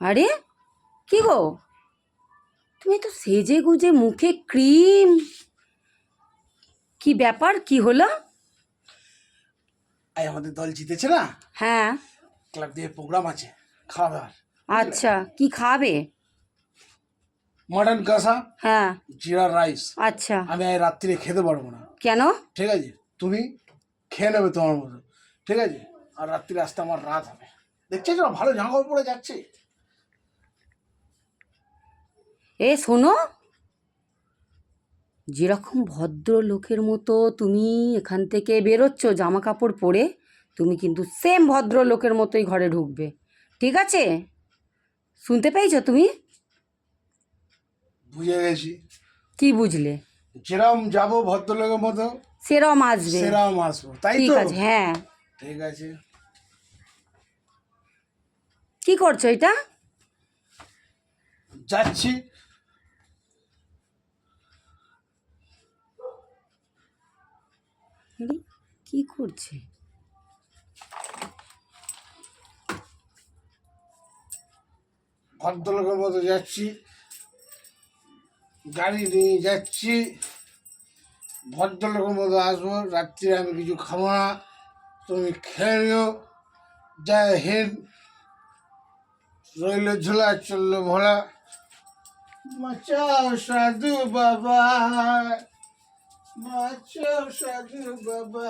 আরে কি গো? তুমি তো সেজে গুজে মুখে ক্রিম। কি ব্যাপার কি হলো? আমাদের দল জিতেছে না? হ্যাঁ। ক্লাব দিয়ে প্রোগ্রাম আছে খাওয়া দাওয়ার। আচ্ছা কি খাবে? মটন কষা হ্যাঁ। জিরা রাইস। আচ্ছা। আমি আজ রাত্রিরে খেতে পারব না। কেন? ঠিক আছে তুমি খেয়ে নেবে তোমার মতো। ঠিক আছে? আর রাত্রিরে আসতে আমার রাত হবে। দেখছিস না ভালো জামা কাপড় পরে যাচ্ছে। এ শোনো। যেরকম ভদ্র লোকের মতো তুমি এখান থেকে বেরোচ্ছ জামা কাপড় পরে তুমি কিন্তু সেম ভদ্র লোকের মতোই ঘরে ঢুকবে। ঠিক আছে? শুনতে পেয়েছ তুমি? বুঝে গেছি। কি বুঝলে? যেরম যাব ভদ্রলোকের মতো সেরম আসবে। সেরম আসব তাই ঠিক তো? আছে হ্যাঁ। ঠিক আছে। কি করছ এটা? যাচ্ছি। কি করছে? ভদ্রলোকের মতো যাচ্ছি। গাড়ি নিয়ে যাচ্ছি। ভদ্রলোকের মতো আসব। রাত্রে আমি কিছু খাব না। তুমি খেয়ে নিও। জয় হিন্দ। রইল ঝোলা চলল ভোলা। বাঁচাও সাধু বাবা বাঁচাও সাধু বাবা।